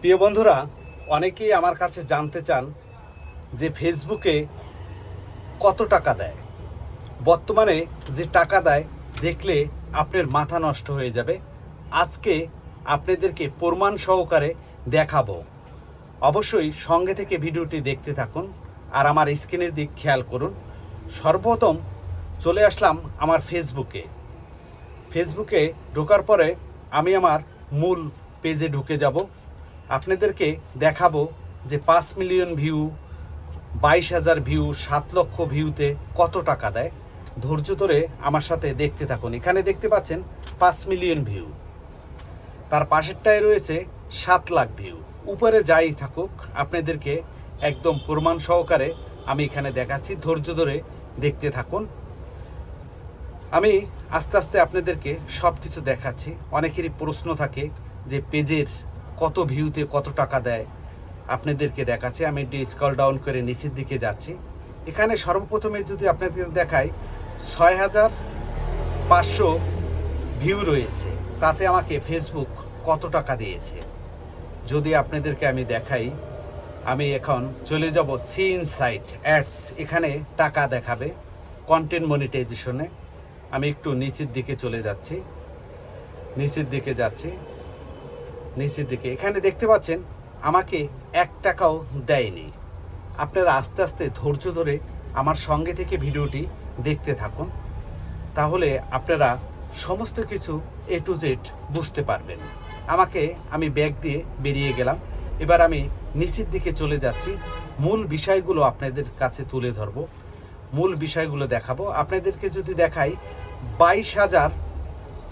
প্রিয় বন্ধুরা, অনেকেই আমার কাছে জানতে চান যে ফেসবুকে কত টাকা দেয়। বর্তমানে যে টাকা দেয়, দেখলে আপনার মাথা নষ্ট হয়ে যাবে। আজকে আপনাদেরকে প্রমাণ সহকারে দেখাবো। অবশ্যই সঙ্গে থেকে ভিডিওটি দেখতে থাকুন আর আমার স্ক্রিনের দিক খেয়াল করুন। সর্বপ্রথম চলে আসলাম আমার ফেসবুকে। ফেসবুকে ঢোকার পরে আমি আমার মূল পেজে ঢুকে যাব। আপনাদেরকে দেখাবো যে পাঁচ মিলিয়ন ভিউ, বাইশ হাজার ভিউ, সাত লক্ষ ভিউতে কত টাকা দেয়। ধৈর্য ধরে আমার সাথে দেখতে থাকুন। এখানে দেখতে পাচ্ছেন পাঁচ মিলিয়ন ভিউ। তার পাশেরটায় রয়েছে সাত লাখ ভিউ। উপরে যাই থাকুক, আপনাদেরকে একদম প্রমাণ সহকারে আমি এখানে দেখাচ্ছি। ধৈর্য ধরে দেখতে থাকুন। আমি আস্তে আস্তে আপনাদেরকে সব কিছু দেখাচ্ছি। অনেকেরই প্রশ্ন থাকে যে পেজের কত ভিউতে কত টাকা দেয় আপনাদেরকে দেখাচ্ছি। আমি একটু স্কল ডাউন করে নিচের দিকে যাচ্ছি। এখানে সর্বপ্রথমে যদি আপনাদের দেখাই ছয় হাজার পাঁচশো ভিউ রয়েছে। তাতে আমাকে ফেসবুক কত টাকা দিয়েছে? যদি আপনাদেরকে আমি দেখাই, আমি এখন চলে যাব সি ইনসাইট অ্যাডস এখানে টাকা দেখাবে কন্টেন্ট মনিটাইজেশনে আমি একটু নিচের দিকে চলে যাচ্ছি। নিচের দিকে যাচ্ছি। নিচের দিকে। এখানে দেখতে পাচ্ছেন, আমাকে এক টাকাও দেয়নি। আপনারা আস্তে আস্তে ধৈর্য ধরে আমার সঙ্গে থেকে ভিডিওটি দেখতে থাকুন। তাহলে আপনারা সমস্ত কিছু এ টু জেড বুঝতে পারবেন। আমাকে আমি ব্যাগ দিয়ে বেরিয়ে গেলাম। এবার আমি নিচের দিকে চলে যাচ্ছি। মূল বিষয়গুলো আপনাদের কাছে তুলে ধরবো। মূল বিষয়গুলো দেখাবো। আপনাদেরকে যদি দেখাই, বাইশ হাজার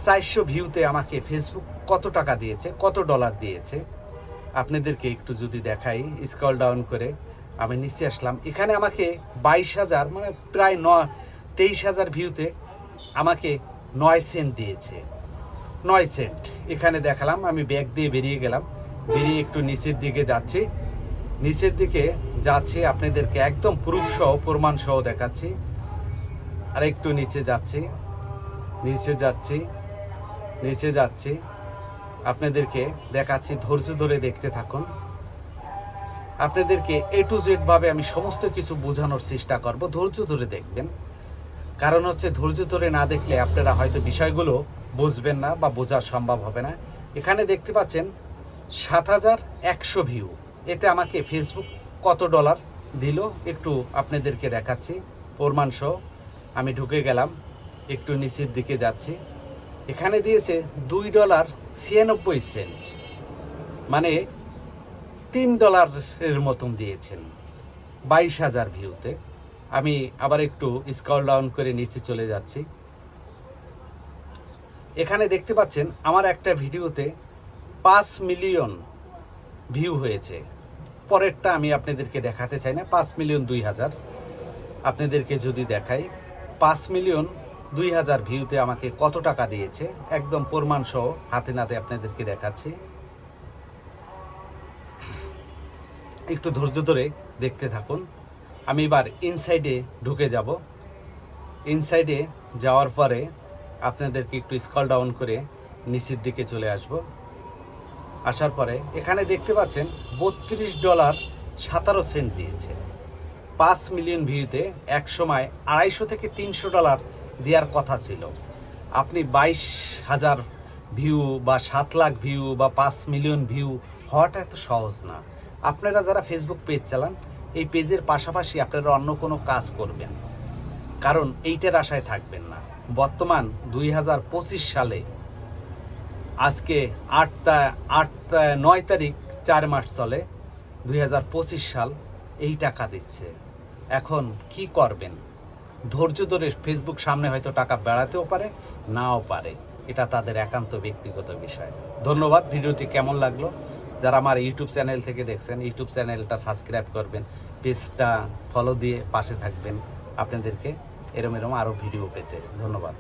চারশো ভিউতে আমাকে ফেসবুক কত টাকা দিয়েছে, কত ডলার দিয়েছে? আপনাদেরকে একটু যদি দেখাই স্কল ডাউন করে, আমি নিচে আসলাম। এখানে আমাকে বাইশ হাজার মানে প্রায় ন, তেইশ হাজার ভিউতে আমাকে নয় সেন্ট দিয়েছে। নয় সেন্ট এখানে দেখালাম, আমি ব্যাগ দিয়ে বেরিয়ে গেলাম। বেরিয়ে একটু নিচের দিকে যাচ্ছি। নিচের দিকে যাচ্ছি, আপনাদেরকে একদম প্রুফ সহ, প্রমাণ সহ দেখাচ্ছি। আর একটু নিচে যাচ্ছি। নিচে যাচ্ছি। নিচে যাচ্ছি। আপনাদেরকে দেখাচ্ছি, ধৈর্য ধরে দেখতে থাকুন। আপনাদেরকে এ টু জেড ভাবে আমি সমস্ত কিছু বোঝানোর চেষ্টা করব, ধৈর্য ধরে দেখবেন। কারণ হচ্ছে ধৈর্য ধরে না দেখলে আপনারা হয়তো বিষয়গুলো বুঝবেন না বা বোঝা সম্ভব হবে না। এখানে দেখতে পাচ্ছেন, সাত হাজার একশো ভিউ এতে আমাকে ফেসবুক কত ডলার দিল একটু আপনাদেরকে দেখাচ্ছি। প্রমাণ আমি ঢুকে গেলাম, একটু নিচের দিকে যাচ্ছি। এখানে দিয়েছে দুই ডলার ছিয়ানব্বই সেন্ট। মানে তিন ডলারের মতন দিয়েছেন। বাইশ হাজার ভিউতে। আমি আবার একটু স্কল ডাউন করে নিচে চলে যাচ্ছি। এখানে দেখতে পাচ্ছেন, আমার একটা ভিডিওতে পাঁচ মিলিয়ন ভিউ হয়েছে। পরেরটা আমি আপনাদেরকে দেখাতে চাই না। পাঁচ মিলিয়ন দুই হাজার। আপনাদেরকে যদি দেখাই, পাঁচ মিলিয়ন দুই হাজার ভিউতে আমাকে কত টাকা দিয়েছে? একদম প্রমাণ সহ হাতে নাতে আপনাদেরকে দেখাচ্ছি। একটু ধৈর্য ধরে দেখতে থাকুন। আমি এবার ইনসাইডে ঢুকে যাব। ইনসাইডে যাওয়ার পরে আপনাদেরকে একটু স্কল ডাউন করে নিচের দিকে চলে আসব। আসার পরে এখানে দেখতে পাচ্ছেন বত্রিশ ডলার সাতারো সেন্ট দিয়েছে। পাঁচ মিলিয়ন ভিউতে এক সময় আড়াইশো থেকে তিনশো ডলার দেওয়ার কথা ছিল। আপনি বাইশ হাজার ভিউ বা সাত লাখ ভিউ বা পাঁচ মিলিয়ন ভিউ হওয়াটা এত সহজ না। আপনারা যারা ফেসবুক পেজ চালান, এই পেজের পাশাপাশি আপনারা অন্য কোনো কাজ করবেন। কারণ এইটার আশায় থাকবেন না। বর্তমান দুই হাজার পঁচিশ সালে, আজকে আটটা আটটা নয় তারিখ চার মাস চলে, দুই হাজার পঁচিশ সাল এই টাকা দিচ্ছে। এখন কি করবেন? ধৈর্য ধরে ফেসবুক সামনে হয়তো টাকা বেড়াতেও পারে, নাও পারে। এটা তাদের একান্ত ব্যক্তিগত বিষয়। ধন্যবাদ, ভিডিওটি কেমন লাগল? যারা আমার ইউটিউব চ্যানেল থেকে দেখছেন ইউটিউব চ্যানেলটা সাবস্ক্রাইব করবেন পেজটা ফলো দিয়ে পাশে থাকবেন। আপনাদেরকে এরম এরম আরও ভিডিও পেতে। ধন্যবাদ।